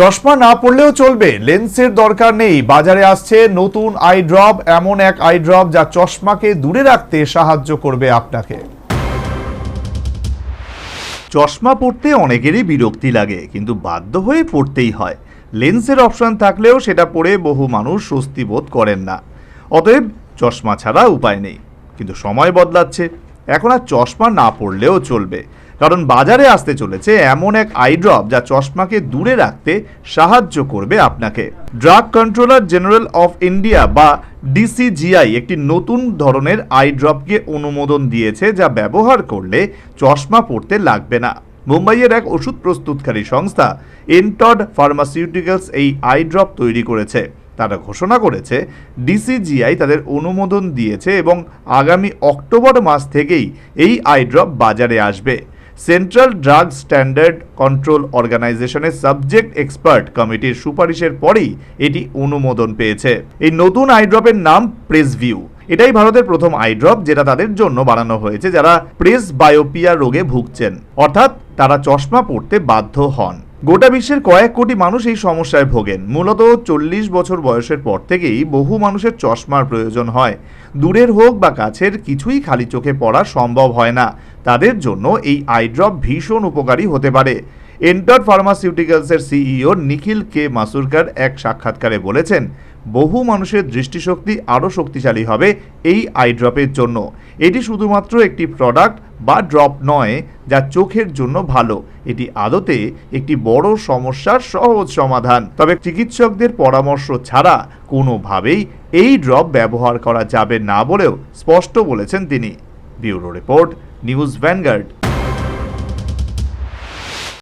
চশমা না পড়লেও চলবে। লেন্সের দরকার নেই। বাজারে আসছে নতুন আই ড্রপ এমন এক আই ড্রপ যা চশমাকে দূরে রাখতে সাহায্য করবে আপনাকে। চশমা পড়তে অনেকেরই বিরক্তি লাগে, কিন্তু বাধ্য হয়ে পড়তেই হয়। লেন্সের অপশন থাকলেও সেটা পরে বহু মানুষ স্বস্তি বোধ করেন না। অতএব চশমা ছাড়া উপায় নেই। কিন্তু সময় বদলাচ্ছে। এখন আর চশমা না পড়লেও চলবে। কারণ বাজারে আসতে চলেছে এমন এক আই ড্রপ যা চশমাকে দূরে রাখতে সাহায্য করবে আপনাকে। Drug controller general of India বা ডিসিজিআই একটি নতুন ধরনের আই ড্রপকে অনুমোদন দিয়েছে যা ব্যবহার করলে চশমা পড়তে লাগবে না। মুম্বাইয়ের এক ওষুধ প্রস্তুতকারী সংস্থা এনটড ফার্মাসিউটিক্যালস এই আই ড্রপ তৈরি করেছে। তারা ঘোষণা করেছে ডিসিজিআই তাদের অনুমোদন দিয়েছে এবং আগামী অক্টোবর মাস থেকেই এই আই ড্রপ বাজারে আসবে। সেন্ট্রাল ড্রাগ স্ট্যান্ডার্ড কন্ট্রোল অর্গানাইজেশনের সাবজেক্ট এক্সপার্ট কমিটির সুপারিশের পরেই এটি অনুমোদন পেয়েছে। এই নতুন আইড্রপের নাম প্রেসভিউ এটাই ভারতের প্রথম আইড্রপ যেটা তাদের জন্য বানানো হয়েছে, যারা প্রেস বায়োপিয়া রোগে ভুগছেন। অর্থাৎ তারা চশমা পড়তে বাধ্য হন। গোটা বিশ্বের কয়েক কোটি মানুষ এই সমস্যায় ভোগেন। মূলত চল্লিশ বছর বয়সের পর থেকেই বহু মানুষের চশমার প্রয়োজন হয়। দূরের হোক বা কাছের, কিছুই খালি চোখে পড়া সম্ভব হয় না। তাদের জন্য এই আইড্রপ ভীষণ উপকারী হতে পারে। এন্টার ফার্মাসিউটিক্যালসের সিইও নিখিল কে মাসুরকার এক সাক্ষাৎকারে বলেছেন, বহু মানুষের দৃষ্টিশক্তি আরও শক্তিশালী হবে এই আইড্রপের জন্য। এটি শুধুমাত্র একটি প্রোডাক্ট বা ড্রপ নয়, যা চোখের জন্য ভালো। এটি আদতে একটি বড় সমস্যার সহজ সমাধান। তবে চিকিৎসকদের পরামর্শ ছাড়া কোনোভাবেই এই ড্রপ ব্যবহার করা যাবে না বলেও স্পষ্ট বলেছেন তিনি। Bureau report, news Vanguard.